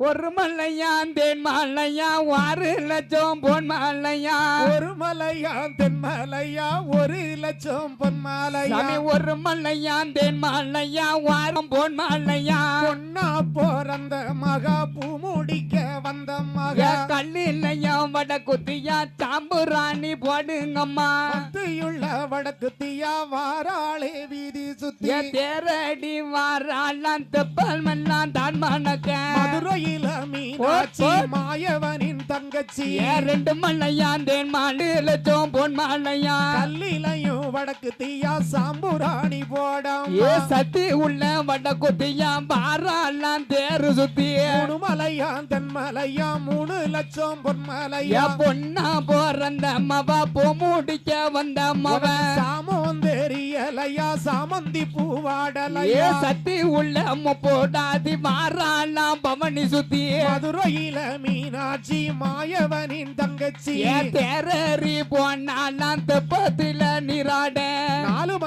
ஒரு மல்லையான் தேன் மல்லையா ஆறு லட்சம் பொன் மல்லையா ஒரு மலையா தென்மலையா ஒரு லட்சம் பொன்மாலையா சாமி ஒரு மல்லையான் தேன் மல்லையா ஆறு பொன் மல்லையா பொன்னா பிறந்த மகா பூ முடிக்க வந்த மகா. கல்லில்லையா வட குத்தியா சாம்புராணி போடுங்கம்மா. பக்தியுள்ள வடக்கு தீயா வாராளே வீதி சுத்தி. தேரடி வாராளாம் தெப்பல் மல்லாம் தான் மணக்க. மதுரையில மீனாட்சி. மாயவனின் தங்கச்சி. ரெண்டு மல்லையான் தேன் மாடு லட்சம் பொன் மல்லையா கல்லிலையும் வடக்கு தீயா சாம்புராணி போடம். ஏ சத்தி உள்ள வட குத்தியா பாராலாம் தேரு சுத்தி. மூணு மலையா தென்மலையா மூணு லட்சம் ஏ பொன்மலையா பொண்ணா போறந்த மவ பூ முடிக்க வந்த மவ. சாமம் தெரியலையா சாமந்தி ஏ பூவாடலையா சத்தி உள்ள முப்போடாதி மாறாலாம் பவனி சுத்தி? மதுரையில மீனாட்சி மாயவனின் தங்கச்சி. தேரறி போனாலாம் தெப்பத்தில நீராட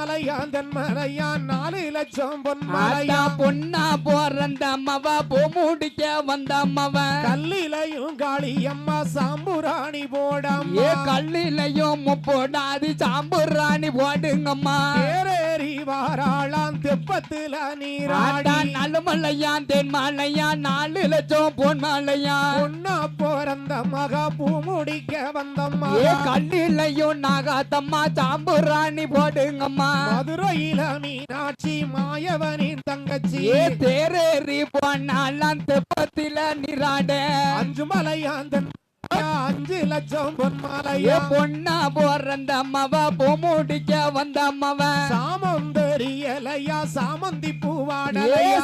நாலு மலையா தென்மலையா நாலு லட்சம் ஆத்தா பொன்மலையா பொண்ணா போறந்த மவ பூ முடிக்க வந்த மவ கல்லிலையும் காளியம்மா சாம்புராணி போடம்மா. ஏ கல்லிலையும் முப்போடாதி சாம்புராணி போடுங்கம்மா. தேரேறி வாராளாம் தெப்பத்துல ஆட்டா நீராடி. நல்ல மலையான் தென் மலையா நாலு லட்சம் பொன் மலையா பொண்ணா பிறந்த மகா பூ முடிக்க வந்தம்மா. ஏ கல்லிலையும் நாகாத்தம்மா சாம்புராணி போடுங்கம்மா. மதுரையில மீனாட்சி மாயவனின் தங்கச்சி. தேரேறி போனாலாம் தெப்பத்தில நீராட. அஞ்சு மலையாந்தன் அஞ்சு லட்சம் பொன்மலையா? பொண்ணா போறந்த அம்மாவ பூ முடிக்க வந்த அம்மாவ சாமம் தெரியலையா? சாமந்தி பூவாடலையா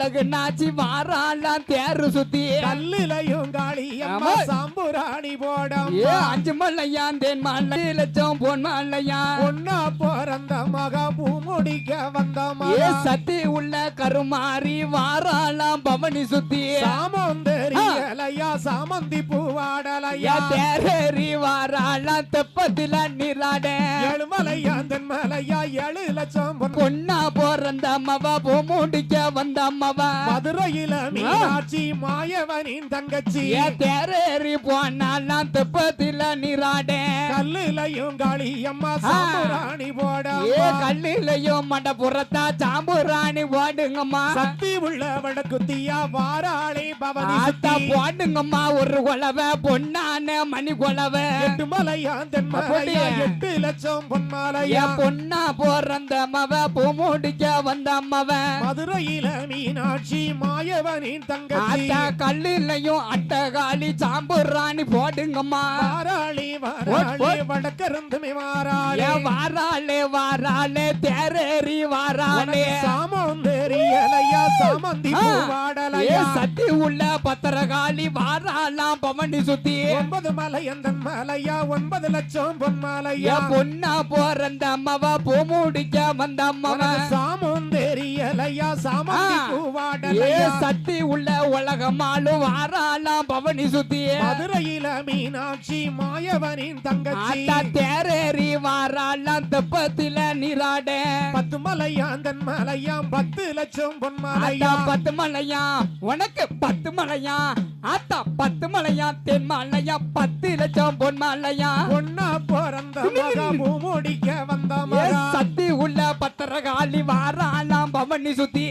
அழகு நாச்சி வாராலாம் தேரு சுத்தி. கல்லிலையும் காளியம்மா. சாம்புராணி ஏ போடம்மா அஞ்சு மலையான் தென் மலை லட்சம் பொன் மலையா பொண்ணா பிறந்த மகா பூ முடிக்க வந்த ஏ சத்தி உள்ள கருமாறி வாராலாம் பவனி சுத்தி. சாமம் தெரியலையா சாமந்தி ஏ பூவாடலையா தேரேறி வாராலாம் தெப்பத்தில நீராட. ஏழுமலையாந்தன் மலையா ஏழு லட்சம் பொன். பொண்ணா போறந்த அம்மாவ பூ அம்மாவ மதுரையில மீனாட்சி மாயவனின் தங்கச்சி. தேரேறி போனாலாம் தெப்பத்தில நீராட கல்லுலையும் காளியம்மா சாம்புராணி ஏ போட. கல்லிலையும் மண்டபுறத்தா சாம்புராணி போடுங்கம்மா சக்தி உள்ள வடக்குத்தியா வாராளி பவனி போடுங்கம்மா ஒரு குலவ பொன்னான மணி குலவ. எட்டு மலையா அப்படியே. எட்டு லட்சம் பொன்மலையா. பொண்ணா போறந்த மவ பூ முடிக்க வந்த மவ மதுரையில மீனாட்சி மாயவனின் ஆத்தா கல்லிலையும் அட்டகாளி சாம்புராணி போடுங்கம்மா. வாராளி வாராளி வடக்கருந்துமே வாராளி. வாராளே வாராளே தேரேறி வாராளே சாமம் தெரியலையா சாமந்தி பூவாடலையா. சத்தி உள்ள பத்திரகாளி வாராலாம் பவனி சுத்தி. ஒன்பது மலையந்தன் மலையா ஒன்பது லட்சம் பொன்மலையா பொண்ணா போறந்த அம்மாவ பூ முடிக்க வந்த அம்மாவ சாமம் தெரியலையா சாமந்தி பூவாடலையா. சத்தி உள்ள உலகமாலு வாராலாம் பவனி சுத்தி. மதுரையில மீனாட்சி மாயவனின் தங்கச்சி. தேரேறி தெப்பத்தில நீராட. பத்து மலையாந்தன் மலையாம் பத்து லட்சம் ஆத்தா பொன்மலையா பத்து மலையா உனக்கு பத்து மலையா ஆத்தா பத்து மலையா தென் மலையா பத்து லட்சம் பொன் மலையா பொண்ணா பிறந்த மகா பூமுடிக்க வந்த சத்தி உள்ள பத்திரகாளி வாராலாம் பவனி சுத்தி.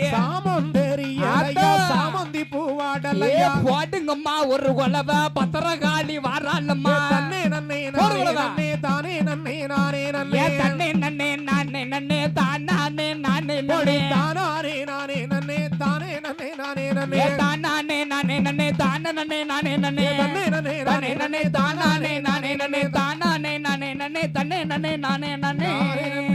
ஆத்தா. சாமந்தி பூவாடலையா போடுங்கம்மா ஒரு குலவ பத்திரகாளி வாராலம்மா நன்னே. நன்னே தானே நன்னே நானே நன்னே. தன்னே நன்னே நானே நன்னே தானே நானே போடி நன்னே தானானே நானே நன்னே தானே நன்னே நானே நன்னே. ஏ தானே நானே நன்னே தானே நன்னே நானே நன்னே. தன்னே நன்னே தானே நானே நன்னே தானே நானே நன்னே தானே. நானே நானே நன்னே தன்னே நன்னே நானே நன்னே நானே